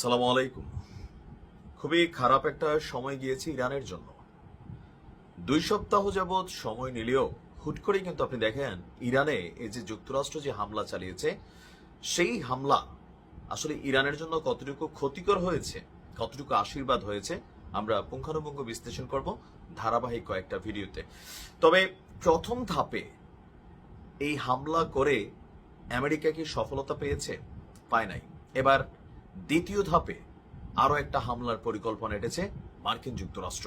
সালাম আলাইকুম। খুবই খারাপ একটা সময় গিয়েছে ইরানের জন্য। দুই সপ্তাহ যাবৎ সময় নিলেও হুট করেই কিন্তু আপনি দেখেন ইরানে এই যে যুক্তরাষ্ট্র যে হামলা চালিয়েছে, সেই হামলা আসলে ইরানের জন্য কতটুকু ক্ষতিকর হয়েছে, কতটুকু আশীর্বাদ হয়েছে, আমরা পুঙ্খানুপুঙ্খ বিশ্লেষণ করব ধারাবাহিক কয়েকটা ভিডিওতে। তবে প্রথম ধাপে এই হামলা করে আমেরিকা কি সফলতা পেয়েছে? পায় নাই। এবার দ্বিতীয় ধাপে আরও একটা হামলার পরিকল্পনা এটেছে মার্কিন যুক্তরাষ্ট্র।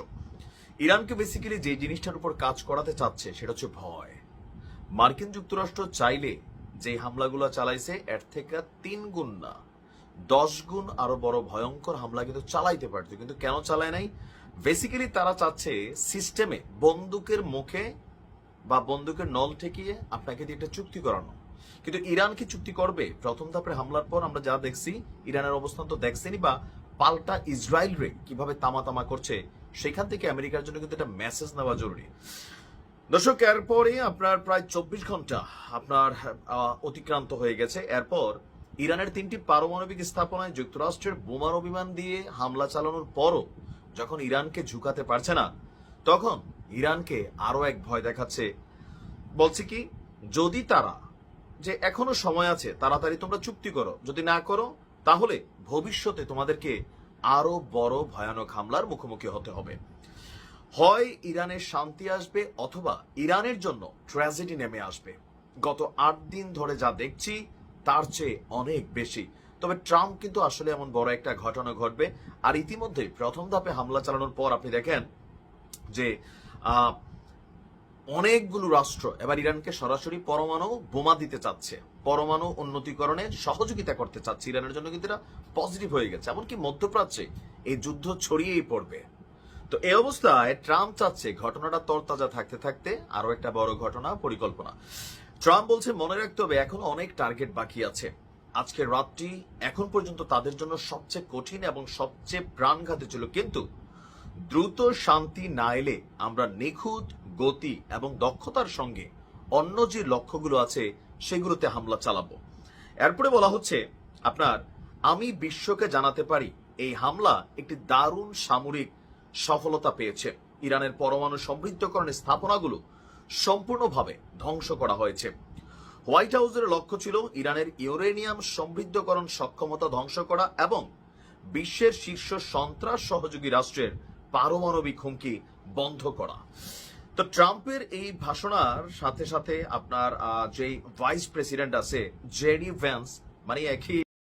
ইরানকে বেসিক্যালি যে জিনিসটার উপর কাজ করাতে চাচ্ছে সেটা হচ্ছে ভয়। মার্কিন যুক্তরাষ্ট্র চাইলে যে হামলাগুলো চালাইছে, এর থেকে তিন গুণ না, দশ গুণ আরও বড় ভয়ঙ্কর হামলা কিন্তু চালাইতে পারত কিন্তু কেন চালায় নাই? বেসিক্যালি তারা চাচ্ছে সিস্টেমে বন্দুকের মুখে বা বন্দুকের নল ঠেকিয়ে আপনাকে দিয়ে একটা চুক্তি করানো। কিন্তু ইরান কি চুক্তি করবে? প্রথম ধাপের হামলার পর আমরা যা দেখছি, ইরানের অবস্থান তো দেখছেনি বা পাল্টা ইসরায়েল রে কীভাবে তামা তামা করছে, সেখান থেকে আমেরিকার জন্য কিন্তু একটা মেসেজ নেওয়া জরুরি। দর্শক, এরপরে আপনার প্রায় চব্বিশ ঘণ্টা আপনার অতিক্রান্ত হয়ে গেছে। এরপর ইরানের তিনটি পারমাণবিক স্থাপনায় যুক্তরাষ্ট্রের বোমার অভিমান দিয়ে হামলা চালানোর পরও যখন ইরানকে ঝুঁকাতে পারছে না, তখন ইরানকে আরও এক ভয় দেখাচ্ছে। বলছে কি, যদি তারা যে এখনও সময় আছে, তাড়াতাড়ি তোমরা চুক্তি করো। যদি না করো, তাহলে ভবিষ্যতে তোমাদেরকে আরও বড় ভয়ানক হামলার মুখোমুখি হতে হবে। হয় ইরানের শান্তি আসবে, অথবা ইরানের জন্য ট্র্যাজেডি নেমে আসবে। গত আট দিন ধরে যা দেখছি, তার চেয়ে অনেক বেশি। তবে ট্রাম্প কিন্তু আসলে এমন বড় একটা ঘটনা ঘটবে। আর ইতিমধ্যে প্রথম ধাপে হামলা চালানোর পর আপনি দেখেন যে অনেকগুলো রাষ্ট্র এবার ইরানকে সরাসরি পরমাণু বোমা দিতে চাচ্ছে। পরমাণু উন্নতিকরণে সহযোগিতা করতে চাচ্ছে। ইরানের জন্য কিন্তু এটা পজিটিভ হয়ে গেছে। এমনকি মধ্যপ্রাচ্যে এই যুদ্ধ ছড়িয়েই পড়বে। তো এই অবস্থায় ট্রাম্প চাচ্ছে ঘটনাটা তরতাজা থাকতে থাকতে আরও একটা বড় ঘটনা পরিকল্পনা। ট্রাম্প বলছে, মনে রাখতে হবে, এখনও অনেক টার্গেট বাকি আছে। আজকের রাতটি এখন পর্যন্ত তাদের জন্য সবচেয়ে কঠিন এবং সবচেয়ে প্রাণঘাতী ছিল। কিন্তু দ্রুত শান্তি না এলে আমরা নিখুঁত, গতি এবং দক্ষতার সঙ্গে অন্য যে লক্ষ্যগুলো আছে, সেগুলোতে হামলা চালাবো। এরপরে বলা হচ্ছে, আপনার, আমি বিশ্বকে জানাতে পারি, এই হামলা একটি দারুণ সামরিক সফলতা পেয়েছে। ইরানের পরমাণু সমৃদ্ধকরণের স্থাপনাগুলো সম্পূর্ণভাবে ধ্বংস করা হয়েছে। হোয়াইট হাউসের লক্ষ্য ছিল ইরানের ইউরেনিয়াম সমৃদ্ধকরণ সক্ষমতা ধ্বংস করা এবং বিশ্বের শীর্ষ সন্ত্রাস সহযোগী রাষ্ট্রের পারমাণবিক হুমকি বন্ধ করা। তো ট্রাম্পের এই ভাষণার সাথে সাথে আপনার যেই ভাইস প্রেসিডেন্ট আছে জেডি ভ্যান্স মানে একই